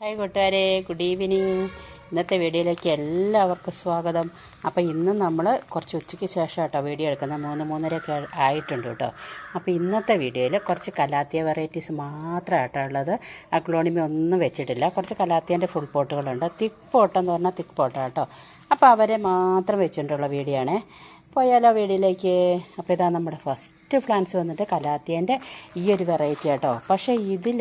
Hi കൂട്ടുകാരെ good evening ഇന്നത്തെ വീഡിയോയിലേക്ക് എല്ലാവർക്കും സ്വാഗതം. അപ്പോൾ ഇന്ന് നമ്മൾ കുറച്ച് ഉച്ചയ്ക്ക് ശേഷം കേട്ടോ വീഡിയോ എടുക്കുന്നത് മൂന്ന് മൂന്നരയൊക്കെ ആയിട്ടുണ്ട് കേട്ടോ. അപ്പോൾ ഇന്നത്തെ വീഡിയോയിൽ കുറച്ച് കലാത്തിയ വെറൈറ്റീസ് മാത്രമായിട്ടാണ് ഉള്ളത്. അക്ലോണിമി ഒന്നും വെച്ചിട്ടില്ല. കുറച്ച് കലാത്തിയന്റെ ഫുൾ പോട്ടുകളുണ്ട് തിക്ക് പോട്ടെന്ന് പറഞ്ഞാൽ തിക്ക് പോട്ടാണ് കേട്ടോ. അപ്പോൾ അവരെ മാത്രം വെച്ചിട്ടുള്ള വീഡിയോ ആണേ. പോയാലോ വീടിലേക്ക്? അപ്പോൾ ഇതാ നമ്മുടെ ഫസ്റ്റ് പ്ലാന്റ്സ് വന്നിട്ട് കലാത്തിയന്റെ ഈ ഒരു വെറൈറ്റി കേട്ടോ പക്ഷേ ഇതിൽ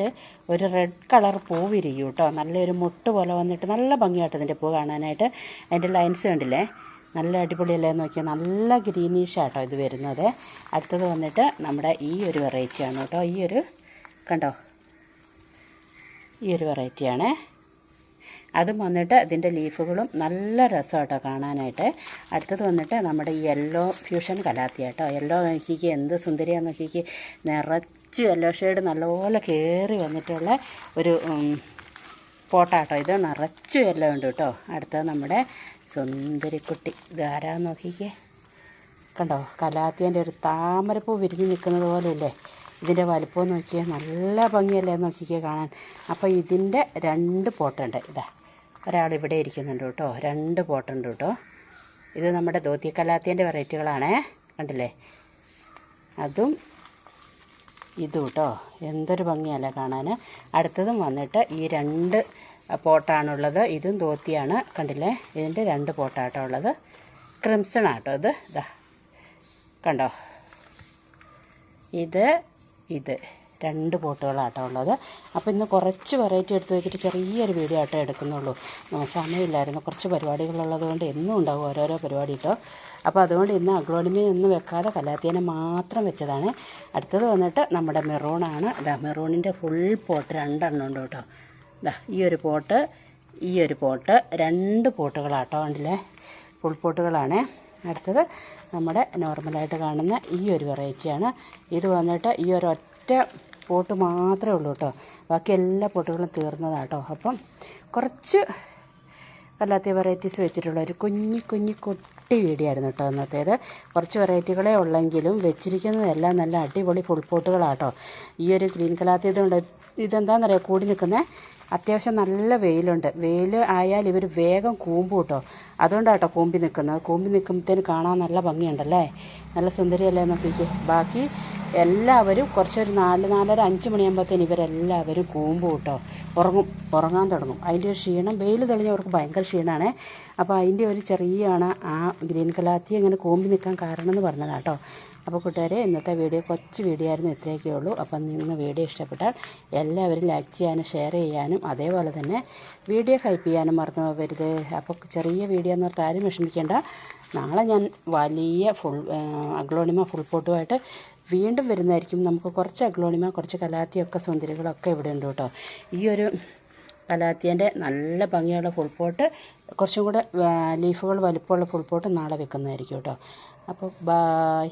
ഒരു റെഡ് കളർ പൂ വിരിയും കേട്ടോ നല്ലൊരു മുട്ട് പോലെ വന്നിട്ട് നല്ല ഭംഗിയായിട്ട് ഇതിന്റെ പൂ കാണാനായിട്ട്. അതിന്റെ ലൈൻസ് കണ്ടില്ലേ? നല്ല അടിപൊളിയല്ലേ നോക്കിയാൽ നല്ല ഗ്രീനിഷ് ആട്ടോ ഇത് വരുന്നത്. അടുത്തത് വന്നിട്ട് നമ്മുടെ ഈ ഒരു വെറൈറ്റിയാണ് കേട്ടോ ഈ ഒരു കണ്ടോ? ഈ ഒരു വെറൈറ്റിയാണേ അതും വന്നിട്ട് ഇതിന്റെ ലീഫുകളും നല്ല രസമാട്ടോ കാണാനായിട്ട്. അടുത്തത് വന്നിട്ട് നമ്മുടെ യെല്ലോ ഫ്യൂഷൻ കലാത്തി കേട്ടോ യെല്ലോ നോക്കിക്ക് എന്ത് സുന്ദരിയാന്ന് നോക്കിക്ക്. നിറച്ച് യെല്ലോ ഷെയ്ഡ് നല്ലപോലെ കയറി വന്നിട്ടുള്ള ഒരു പോട്ടാട്ടോ ഇത്. നിറച്ച് യെല്ലോ ഉണ്ട് കേട്ടോ. അടുത്തത് നമ്മുടെ സുന്ദരിക്കുട്ടി. ഗാരാ നോക്കിക്കേ? കണ്ടോ? കലാത്തിയന്റെ ഒരു താമരപ്പൂ വിരിഞ്ഞ് നിൽക്കുന്നത് പോലെ ഇല്ലേ ഇതിന്റെ വലിപ്പം നോക്കിയാൽ നല്ല ഭംഗിയല്ലേ നോക്കിക്കേ കാണാൻ. അപ്പോൾ ഇതിന്റെ രണ്ട് പോട്ടുണ്ട്. ഇതാ ഒരാൾ ഇവിടെ ഇരിക്കുന്നുണ്ട് കേട്ടോ. രണ്ട് പോട്ടുണ്ട് കേട്ടോ. ഇത് നമ്മുടെ ധോത്തി കലാത്തിന്റെ വെറൈറ്റികളാണേ. കണ്ടില്ലേ? അതും ഇതും കേട്ടോ. എന്തൊരു ഭംഗിയല്ല കാണാൻ. അടുത്തതും വന്നിട്ട് ഈ രണ്ട് പോട്ടാണുള്ളത്. ഇതും ധോത്തിയാണ് കണ്ടില്ലേ? ഇതിന്റെ രണ്ട് പോട്ടാട്ടോ ഉള്ളത്. ക്രിംസൺ ആട്ടോ ഇത്. ഇതാ കണ്ടോ? ഇത് ഇത് രണ്ട് പോട്ടുകളാട്ടോ ഉള്ളത്. അപ്പോൾ ഇന്ന് കുറച്ച് വെറൈറ്റി എടുത്ത് വെച്ചിട്ട് ചെറിയൊരു വീഡിയോ ആട്ടോ എടുക്കുന്നുള്ളൂ. സമയമില്ലായിരുന്നു. കുറച്ച് പരിപാടികളുള്ളത് കൊണ്ട് എന്നും ഉണ്ടാവും ഓരോരോ പരിപാടി കേട്ടോ അപ്പോൾ അതുകൊണ്ട് ഇന്ന് അഗ്ലോണിമി ഒന്നും വെക്കാതെ കലാത്തിയനെ മാത്രം വെച്ചതാണ്. അടുത്തത് വന്നിട്ട് നമ്മുടെ മെറൂണാണ് ഇതാ മെറൂണിന്റെ ഫുൾ പോട്ട് രണ്ടെണ്ണം ഉണ്ട് കേട്ടോ. ഇതാ ഈ ഒരു പോട്ട് ഈ ഒരു പോട്ട് രണ്ട് പോട്ടുകളാട്ടോ ഉണ്ടല്ലേ ഫുൾ പോട്ടുകളാണേ അടുത്തത് നമ്മുടെ നോർമലായിട്ട് കാണുന്ന ഈ ഒരു വെറൈറ്റിയാണ്. ഇത് വന്നിട്ട് ഈ ഒരു ഒറ്റ പോട്ട് മാത്രമേ ഉള്ളൂ കേട്ടോ. ബാക്കി എല്ലാ പോട്ടുകളും തീർന്നതാട്ടോ അപ്പം കുറച്ച് അല്ലാത്ത വെറൈറ്റീസ് വെച്ചിട്ടുള്ള ഒരു കുഞ്ഞി കുഞ്ഞി കുട്ടി വീടിയായിരുന്നു കേട്ടോ അന്നത്തേത്. കുറച്ച് വെറൈറ്റികളെ ഉള്ളെങ്കിലും വെച്ചിരിക്കുന്നതെല്ലാം നല്ല അടിപൊളി ഫുൾ പോട്ടുകളാട്ടോ ഈ ഒരു ഗ്രീൻ കലാത്തിയത് കൊണ്ട് ഇതെന്താണെന്നറിയാം കൂടി നിൽക്കുന്നത് അത്യാവശ്യം നല്ല വെയിലുണ്ട്. വെയിൽ ആയാൽ ഇവർ വേഗം കൂമ്പ് കേട്ടോ. അതുകൊണ്ടാട്ടോ കൂമ്പി നിൽക്കുന്നത്. കൂമ്പി നിൽക്കുമ്പോഴത്തേന് കാണാൻ നല്ല ഭംഗിയുണ്ടല്ലേ? നല്ല സുന്ദരിയല്ലേ നോക്കിക്ക്. ബാക്കി എല്ലാവരും കുറച്ചൊരു നാല് നാലര അഞ്ച് മണിയാകുമ്പോഴത്തേന് ഇവരെല്ലാവരും കൂമ്പ് കേട്ടോ. ഉറങ്ങും. ഉറങ്ങാൻ തുടങ്ങും. അതിന്റെ ഒരു ക്ഷീണം വെയിൽ തെളിഞ്ഞവർക്ക് ഭയങ്കര ക്ഷീണമാണ് അപ്പോൾ അതിന്റെ ഒരു ചെറിയാണ് ആ ഗ്രീൻ കലാത്തി അങ്ങനെ കൂമ്പി നിൽക്കാൻ കാരണം എന്ന് പറഞ്ഞതാട്ടോ. അപ്പോൾ കൂട്ടുകാരെ ഇന്നത്തെ വീഡിയോ കൊച്ചു വീഡിയോ ആയിരുന്നു. ഇത്രയൊക്കെ ഉള്ളൂ. അപ്പം നിങ്ങൾ വീഡിയോ ഇഷ്ടപ്പെട്ടാൽ എല്ലാവരും ലൈക്ക് ചെയ്യാനും ഷെയർ ചെയ്യാനും അതേപോലെ തന്നെ വീഡിയോ ഹൈപ്പ് ചെയ്യാനും മറന്നു പോകരുത്. അപ്പോൾ ചെറിയ വീഡിയോ എന്ന് പറഞ്ഞാൽ ആരും വിഷമിക്കേണ്ട. നാളെ ഞാൻ വലിയ ഫുൾ അഗ്ലോണിമ ഫുൾ പോട്ടുമായിട്ട് വീണ്ടും വരുന്നതായിരിക്കും. നമുക്ക് കുറച്ച് അഗ്ലോണിമ കുറച്ച് കലാത്തിയൊക്കെ സുന്ദരികളൊക്കെ ഇവിടെ ഉണ്ട് കേട്ടോ. ഈ ഒരു കലാത്തിയന്റെ നല്ല ഭംഗിയുള്ള ഫുൾ പോട്ട് കുറച്ചും കൂടെ ലീഫുകൾ വലുപ്പമുള്ള ഫുൾ പോട്ട് നാളെ വെക്കുന്നതായിരിക്കും കേട്ടോ. അപ്പോൾ ബായ്